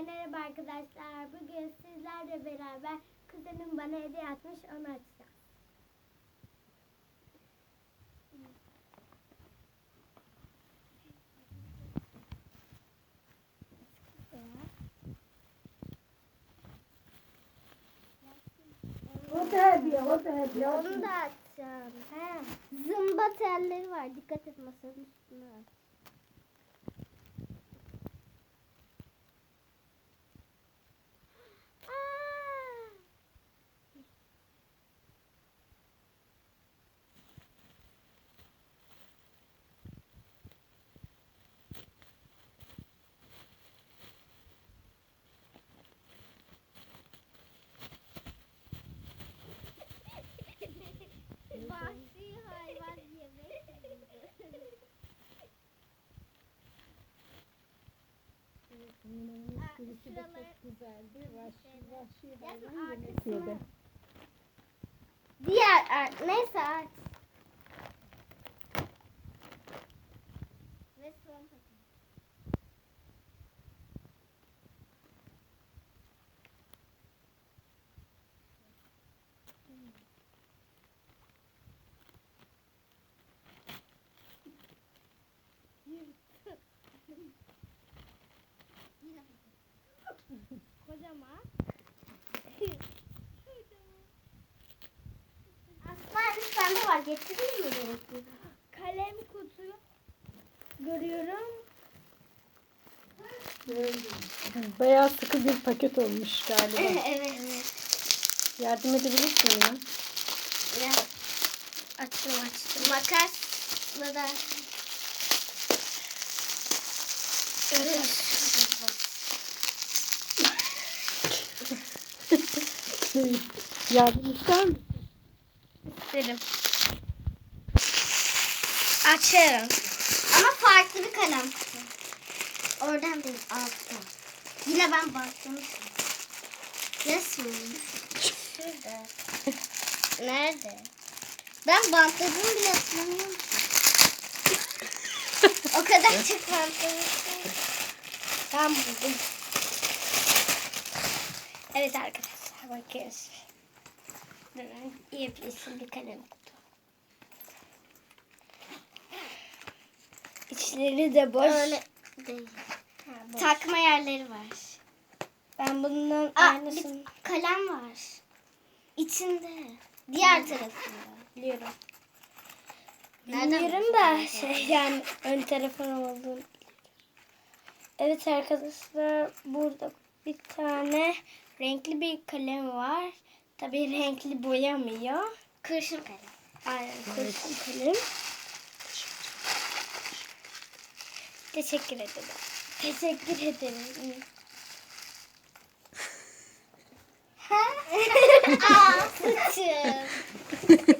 merhaba arkadaşlar. Bugün sizlerle beraber kuzenim bana hediye atmış onu açacağız. O da hediye, o da hediye. Onu da açacağım. He. Zımba telleri var. Dikkat et masanın üstüne at. Birisi de çok güzeldi. Vahşi, vahşi hayvan Yakın yemek arkasına. yedi. Diğer er- neyse aç. Ve son paket. Yine paket. Kocaman. Aslan bir tane var. Getireyim mi gerekli? Kalem kutu görüyorum. Bayağı sıkı bir paket olmuş galiba. evet. Yardım edebilirsin bana. Ya. Açtım açtım. Makasla da. Evet. Yardım ister misin? İsterim. Açarım. Ama farklı bir kalem kutu. Oradan değil altta. Yine ben bastırmışım. Nasıl? Şurada. Nerede? Ben bantladığımı bile hatırlamıyorum. o kadar çok bantlamışım. Ben buldum. Evet arkadaşlar bakıyoruz. Durun. Yepyeni bir kalem İçleri de boş. Öyle değil. Takma yerleri var. Ben bundan Aa, aynısını... bir kalem var. İçinde. Diğer tarafında. Biliyorum. Bilmiyorum da şey yani ön tarafın olduğunu Evet arkadaşlar burada bir tane renkli bir kalem var. Tabii renkli boyamıyor. Kurşun kalem. Aynen kurşun kalem. Teşekkür ederim. Teşekkür ederim. Aa, sıçım.